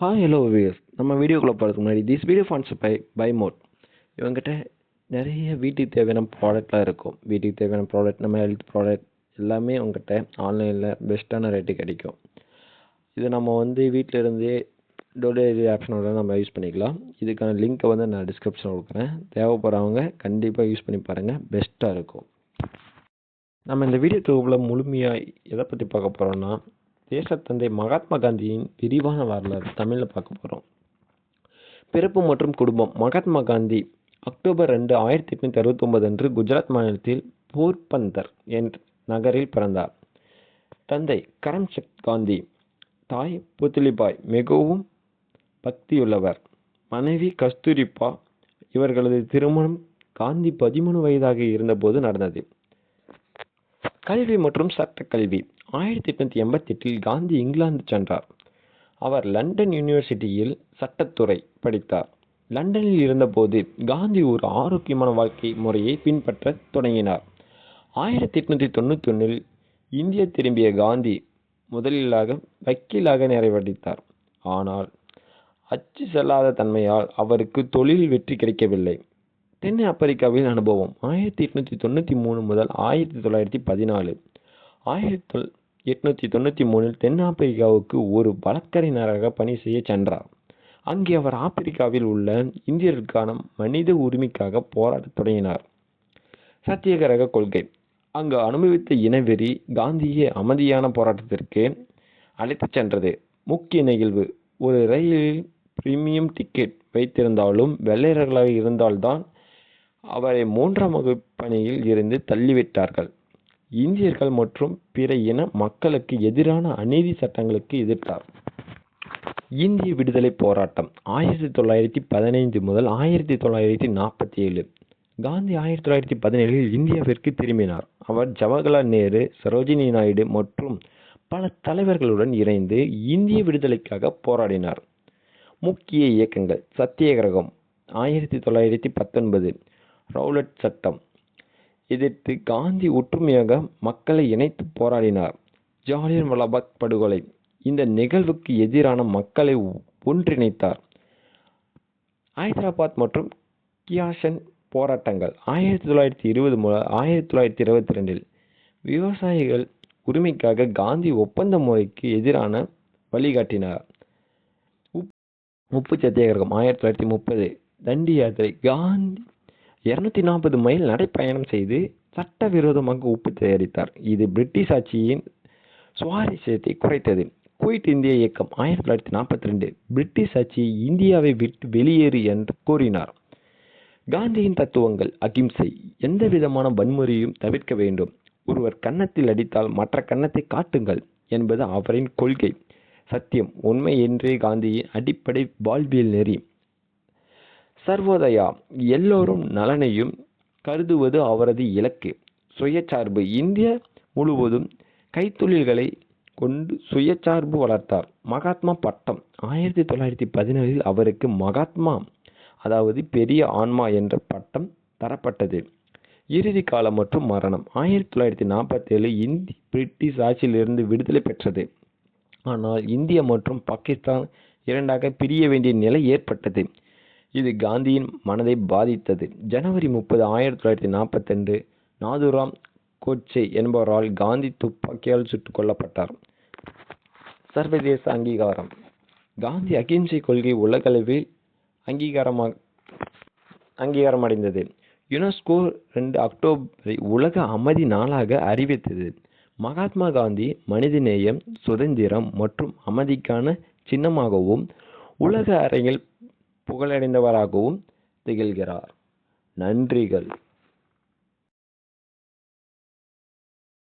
Hi hello views நம்ம வீடியோக்குள்ளே போகிறதுக்கு முன்னாடி this video fans bye bye mode இவங்ககிட்ட நிறைய வீட்டுக்கு தேவையான ப்ராடக்ட்லாம் இருக்கும். வீட்டுக்கு தேவையான ப்ராடக்ட் நம்ம ஹெல்த் ப்ராடக்ட் எல்லாமே உங்ககிட்ட ஆன்லைனில் பெஸ்ட்டான ரேட்டு கிடைக்கும். இது நம்ம வந்து வீட்டில் இருந்தே டெலிவரி ஆப்ஷனோட நம்ம யூஸ் பண்ணிக்கலாம். இதுக்கான லிங்க்கை வந்து நான் டிஸ்கிரிப்ஷனில் கொடுக்குறேன். தேவைப்படுறவங்க கண்டிப்பாக யூஸ் பண்ணி பாருங்கள் பெஸ்ட்டாக இருக்கும். நம்ம இந்த வீடியோ தொகுப்பில் முழுமையாக எதை பற்றி பார்க்க போகிறோன்னா தேசத்தந்தை மகாத்மா காந்தியின் விரிவான வரலாறு தமிழில் பார்க்க போகிறோம் பிறப்பு மற்றும் குடும்பம். மகாத்மா காந்தி அக்டோபர் ரெண்டு ஆயிரத்தி எட்நூற்றி அறுபத்தொம்பது அன்று குஜராத் மாநிலத்தில் போர்பந்தர் என்ற நகரில் பிறந்தார். தந்தை கரம்சக் காந்தி தாய் புத்திலிபாய் மிகவும் பக்தியுள்ளவர். மனைவி கஸ்தூரிபா இவர்களது திருமணம் காந்தி பதிமூணு வயதாக இருந்தபோது நடந்தது. கல்வி மற்றும் சட்டக்கல்வி கல்வி. ஆயிரத்தி எட்நூற்றி எண்பத்தி எட்டில் காந்தி இங்கிலாந்து சென்றார். அவர் லண்டன் யூனிவர்சிட்டியில் சட்டத்துறை படித்தார். லண்டனில் இருந்தபோது காந்தி ஒரு ஆரோக்கியமான வாழ்க்கை முறையை பின்பற்ற தொடங்கினார். ஆயிரத்தி எட்நூற்றி தொண்ணூற்றி ஒன்றில் இந்தியா திரும்பிய காந்தி முதலிலாக வக்கீலாக நிறைவடித்தார் ஆனால் அச்சு செல்லாத தன்மையால் அவருக்கு தொழில் வெற்றி கிடைக்கவில்லை. தென் ஆப்பிரிக்காவில் அனுபவம். ஆயிரத்தி எட்நூத்தி தொண்ணூற்றி மூணு முதல் ஆயிரத்தி தொள்ளாயிரத்தி பதினாலு. ஆயிரத்தி தொள் எட்நூத்தி தொண்ணூற்றி மூணில் தென்னாப்பிரிக்காவுக்கு ஒரு வழக்கறிஞராக பணி செய்ய சென்றார். அங்கே அவர் ஆப்பிரிக்காவில் உள்ள இந்தியருக்கான மனித உரிமைக்காக போராடத் தொடங்கினார். சத்தியகரக கொள்கை. அங்கு அனுபவித்த இனவெறி காந்தியை அமைதியான போராட்டத்திற்கு அழைத்துச் சென்றது. முக்கிய நிகழ்வு. ஒரு ரயிலில் பிரீமியம் டிக்கெட் வைத்திருந்தாலும் வெள்ளையர்களாக இருந்தால்தான் அவரை மூன்றாம் வகுப்பணியில் இருந்து தள்ளிவிட்டார்கள். இந்தியர்கள் மற்றும் பிற இன மக்களுக்கு எதிரான அநீதி சட்டங்களுக்கு எதிர்த்தார். இந்திய விடுதலை போராட்டம் ஆயிரத்தி தொள்ளாயிரத்தி பதினைந்து முதல் ஆயிரத்தி தொள்ளாயிரத்தி நாற்பத்தி ஏழு. காந்தி ஆயிரத்தி தொள்ளாயிரத்தி பதினேழில் இந்தியாவிற்கு திரும்பினார். அவர் ஜவஹர்லால் நேரு சரோஜினி நாயுடு மற்றும் பல தலைவர்களுடன் இணைந்து இந்திய விடுதலைக்காக போராடினார். முக்கிய இயக்கங்கள் சத்தியாகிரகம் ஆயிரத்தி தொள்ளாயிரத்தி பத்தொன்பது. ரவுலட் சட்டம். எதிர்த்து காந்தி ஒற்றுமையாக மக்களை இணைத்து போராடினார். ஜாலியன் வல்லபாக் படுகொலை. இந்த நிகழ்வுக்கு எதிரான மக்களை ஒன்றிணைத்தார். ஹைதராபாத் மற்றும் கியாசன் போராட்டங்கள் ஆயிரத்தி தொள்ளாயிரத்தி இருபது முதல் ஆயிரத்தி தொள்ளாயிரத்தி இருபத்தி ரெண்டில் விவசாயிகள் உரிமைக்காக காந்தி ஒப்பந்த முறைக்கு எதிரான வழிகாட்டினார். உப்பு சத்தியாகிரகம் ஆயிரத்தி தொள்ளாயிரத்தி முப்பது. தண்டி யாத்திரை காந்தி இருநூத்தி நாற்பது மைல் நடைப்பயணம் செய்து சட்டவிரோதமாக உப்பு தயாரித்தார். இது பிரிட்டிஷ் ஆட்சியின் சுவாரஸ்யத்தை குறைத்தது. குவைட் இந்திய இயக்கம் ஆயிரத்தி தொள்ளாயிரத்தி நாற்பத்தி ரெண்டு பிரிட்டிஷ் ஆட்சி இந்தியாவை விட்டு வெளியேறு என்று கூறினார். காந்தியின் தத்துவங்கள் அகிம்சை எந்த விதமான வன்முறையும் தவிர்க்க வேண்டும். ஒருவர் கன்னத்தில் அடித்தால் மற்ற கன்னத்தை காட்டுங்கள் என்பது அவரின் கொள்கை. சத்தியம் உண்மை என்றே காந்தியின் அடிப்படை வாழ்வியல் நெறி. சர்வோதயா எல்லோரும் நலனையும் கருதுவது அவரது இலக்கு. சுயசார்பு. இந்திய முழுவதும் கைத்தொழில்களை கொண்டு சுயசார்பு வளர்த்தார். மகாத்மா பட்டம். ஆயிரத்தி தொள்ளாயிரத்தி பதினேழில் அவருக்கு மகாத்மா அதாவது பெரிய ஆன்மா என்ற பட்டம் தரப்பட்டது. இறுதி காலம் மற்றும் மரணம். ஆயிரத்தி தொள்ளாயிரத்தி நாற்பத்தேழு இந்தி பிரிட்டிஷ் ஆட்சியிலிருந்து விடுதலை பெற்றது. ஆனால் இந்தியா மற்றும் பாகிஸ்தான் இரண்டாக பிரிய வேண்டிய நிலை ஏற்பட்டது. இது காந்தியின் மனதை பாதித்தது. ஜனவரி முப்பது ஆயிரத்தி தொள்ளாயிரத்தி நாற்பத்தெண்டு நாதுராம் கோட்சே என்பவரால் காந்தி துப்பாக்கியால் சுட்டுக் கொல்லப்பட்டார். சர்வதேச அங்கீகாரம். காந்தி அகிம்சை கொள்கை உலகளவில் அங்கீகாரமாக அங்கீகாரம் அடைந்தது யுனெஸ்கோ ரெண்டு அக்டோபரை உலக அமைதி நாளாக அறிவித்தது. மகாத்மா காந்தி மனிதநேயம் சுதந்திரம் மற்றும் அமைதிக்கான சின்னமாகவும் உலக அரங்கில் புகழடைந்தவராகவும் திகழ்கிறார். நன்றிகள்.